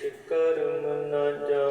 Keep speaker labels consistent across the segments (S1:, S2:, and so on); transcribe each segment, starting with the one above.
S1: शिकर मना जा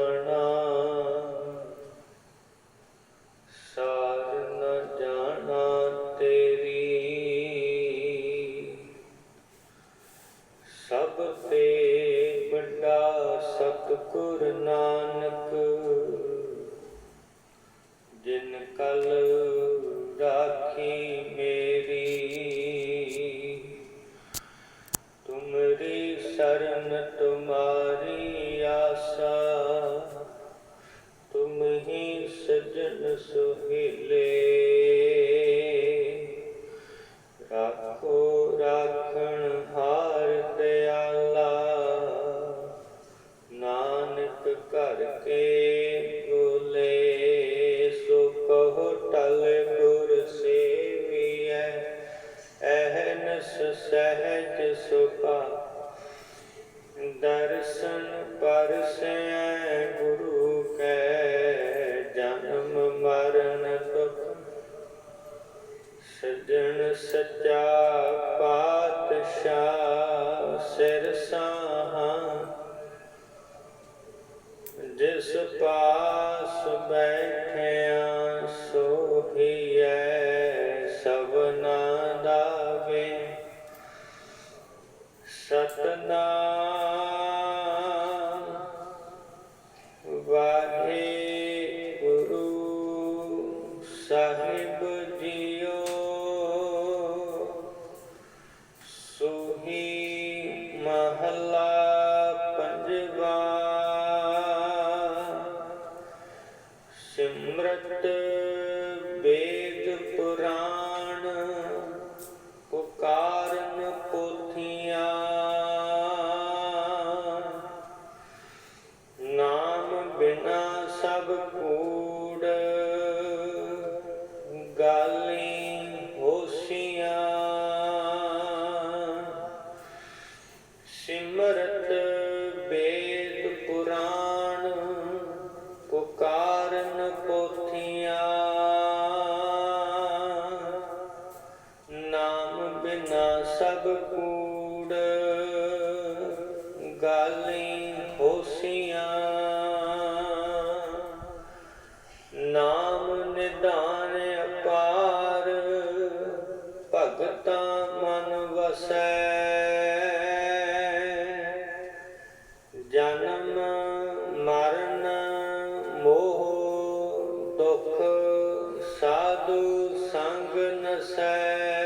S1: ਤੁਮ ਸਜਣ ਸੁਹਿਲੇ। ਰਾਖੋ ਰਾਖਣ ਹਾਰ ਦਿਆਲਾ। ਨਾਨਕ ਘਰ ਕੇ ਬੋਲੇ, ਸੋ ਕਹੋ ਟਲ ਗੁਰ ਸੇਵੀਐ। ਅਹਨਸ ਸਹਿਜ ਸੁਖਾ ਦਰਸ਼ਨ ਪਰਸੈ ਸੱਚਾ ਪਾਤਸ਼ਾਹ ਸਿਰ ਸਾਹਾਂ। ਜਿਸ ਪਾਸ ਬੈਠਿਆ ਸੋਹੀਐ ਸਭਨਾ ਦਾ ਵੇ ਸਤਨਾਮ ਵਾਹਿਗੁਰੂ ਸਾਹਿਬ ਜੀ ਸਿਮਰਤ ਵੇਦ ਪੁਰਾਣ ਪੁਕਾਰਨ ਪੋਥੀਆਂ। ਨਾਮ ਬਿਨਾ ਸਭ ਕੂੜ ਗਾਲੀ ਹੋਸੀਆਂ। ਸਿਮਰਤ ਸਭ ਕੂੜ ਗਾਲੀ ਹੋਸੀਆਂ। ਨਾਮ ਨਿਧਾਨ ਅਪਾਰ ਭਗਤਾ ਮਨ ਵਸੈ। ਜਨਮ ਮਰਨ ਮੋਹ ਦੁਖ ਸਾਧੂ ਸੰਗ ਨਸੈ।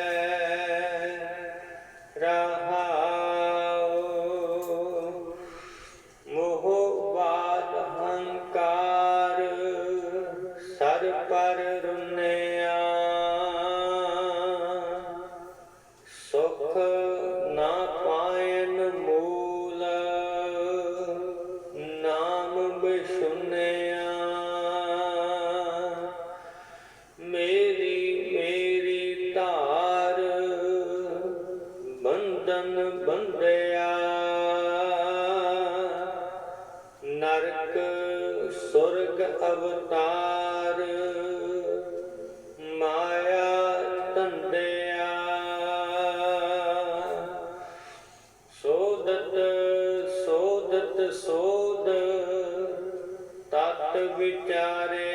S1: ਨਾਮ ਮੇਰੀ ਮੇਰੀ ਧਾਰ ਬੰਧਨ ਬੰਦਿਆ ਨਰਕ ਸੁਰਗ ਅਵ விட்டாரே